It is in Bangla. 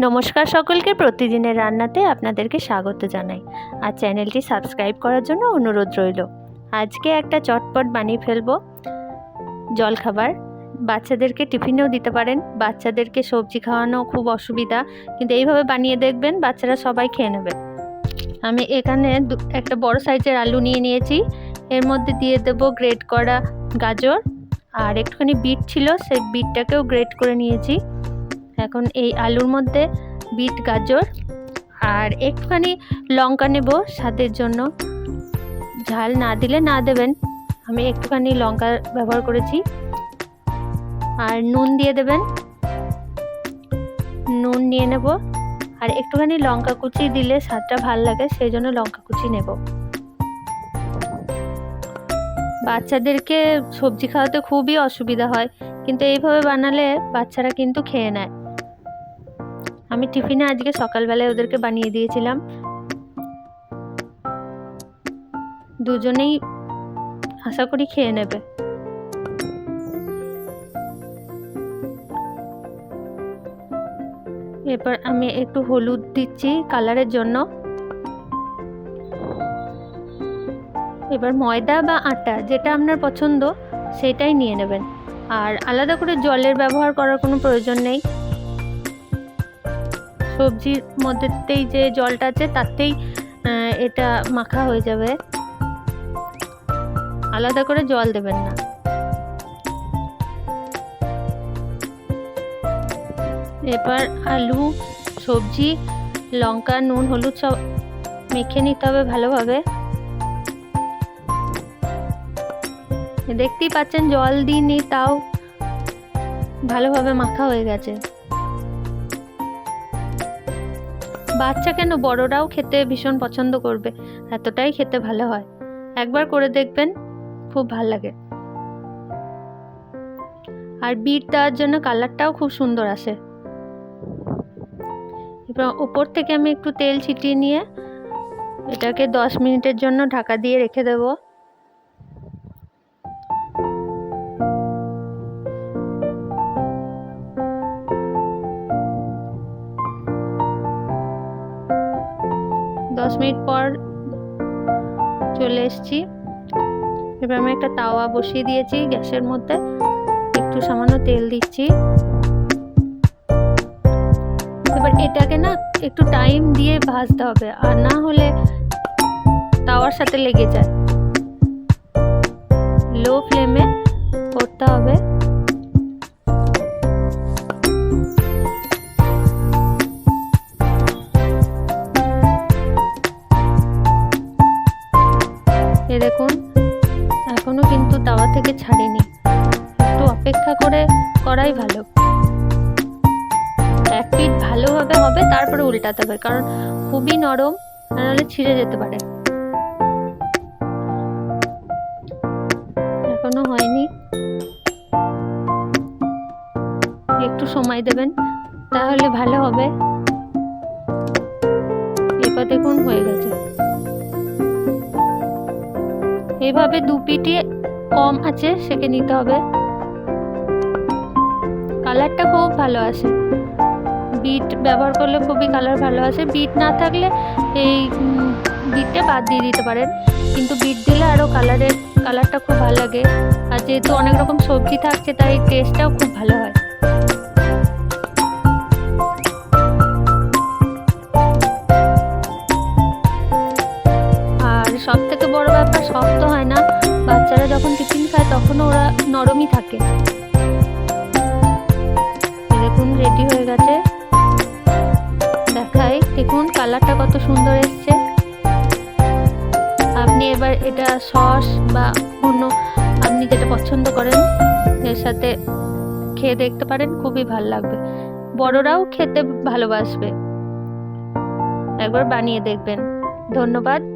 নমস্কার সকলকে প্রতিদিনের রান্নাতে আপনাদেরকে স্বাগত জানাই। আর চ্যানেলটি সাবস্ক্রাইব করার জন্য অনুরোধ রইল। আজকে একটা চটপট বানিয়ে ফেলব। জলখাবার। বাচ্চাদেরকে টিফিনেও দিতে পারেন। বাচ্চাদেরকে সবজি খাওয়ানো খুব অসুবিধা। কিন্তু এইভাবে বানিয়ে দেখবেন, বাচ্চারা সবাই খেয়ে নেবে। আমি এখানে একটা বড় সাইজের আলু নিয়ে নিয়েছি। এর মধ্যে দিয়ে দেবো গ্রেট করা গাজর। আর একটুখানি বিট ছিল, সেই বিটটাকেও গ্রেট করে নিয়েছি। এখন এই আলুর মধ্যে বিট, গাজর আর একটুখানি লঙ্কা নেব স্বাদের জন্য। ঝাল না দিলে না দেবেন। আমি একটুখানি লঙ্কা ব্যবহার করেছি। আর নুন দিয়ে দেবেন। নুন নিয়ে নেব। আর একটুখানি লঙ্কা কুচি দিলে স্বাদটা ভালো লাগে, সেই জন্য লঙ্কা কুচি নেব। বাচ্চাদেরকে সবজি খাওয়াতে খুবই অসুবিধা হয়, কিন্তু এইভাবে বানালে বাচ্চারা কিন্তু খেয়ে নেয়। আমি টিফিনে আজকে সকালবেলায় ওদেরকে বানিয়ে দিয়েছিলাম। দুজনেই আশা করি খেয়ে নেবে। এরপর আমি একটু হলুদ দিচ্ছি কালারের জন্য। এবার ময়দা বা আটা, যেটা আপনার পছন্দ, সেটাই নিয়ে নেবেন। আর আলাদা করে জলের ব্যবহার করার কোনো প্রয়োজন নেই। সবজির মধ্যেতেই যে জলটা আছে, তাতেই এটা মাখা হয়ে যাবে। আলাদা করে জল দেবেন না। এবার আলু, সবজি, লঙ্কা, নুন, হলুদ সব মেখে নিতে হবে ভালোভাবে। দেখতেই পাচ্ছেন জল দিইনি, তাও ভালোভাবে মাখা হয়ে গেছে। বাচ্চা কেন? বড়রাও খেতে ভীষণ পছন্দ করবে। এতটাই খেতে ভালো হয়। একবার করে দেখবেন, খুব ভালো লাগে। আর বিট দেওয়ার জন্য কালারটাও খুব সুন্দর আসে। এবার উপর থেকে আমি একটু তেল ছিটিয়ে নিয়ে, এটাকে দশ মিনিটের জন্য ঢাকা দিয়ে রেখে দেবো। দশ মিনিট পর চলে এসেছি। এবার আমি একটা তাওয়া বসিয়ে দিয়েছি গ্যাসের মধ্যে। একটু সামান্য তেল দিচ্ছি। এবার এটাকে না একটু টাইম দিয়ে ভাজতে হবে আর না হলে তাওয়ার সাথে লেগে যায়। লো ফ্লেমে করতে হবে। এ দেখুন, এখনও কিন্তু তাওয়া থেকে ছাড়েনি। একটু অপেক্ষা করে করাই ভালো। এক পিঠ ভালোভাবে হবে তারপরে উল্টাতে হবে, কারণ খুবই নরম নাহলে ছিঁড়ে যেতে পারে। এখনও হয়নি। একটু সময় দেবেন, তাহলে ভালো হবে। এবার দেখুন হয়ে গেছে। এভাবে দু পিঠে কম আছে, সেকে নিতে হবে। কালারটা খুব ভালো আসে। বিট ব্যবহার করলে খুবই কালার ভালো আসে। বিট না থাকলে এই বিটটা বাদ দিয়ে দিতে পারেন। কিন্তু বিট দিলে আরও কালারের, কালারটা খুব ভালো লাগে। আর যেহেতু অনেক রকম সবজি থাকছে, তাই টেস্টটাও খুব ভালো হয়। শক্ত হয় না। বাচ্চারা যখন টিফিন খায়, তখনও ওরা নরমই থাকে। দেখুন রেডি হয়ে গেছে। দেখাই, দেখুন, কালারটা কত সুন্দর এসছে। আপনি এবার এটা সস বা অন্য, আপনি যেটা পছন্দ করেন, এর সাথে খেয়ে দেখতে পারেন, খুবই ভালো লাগবে। বড়রাও খেতে ভালোবাসবে। একবার বানিয়ে দেখবেন। ধন্যবাদ।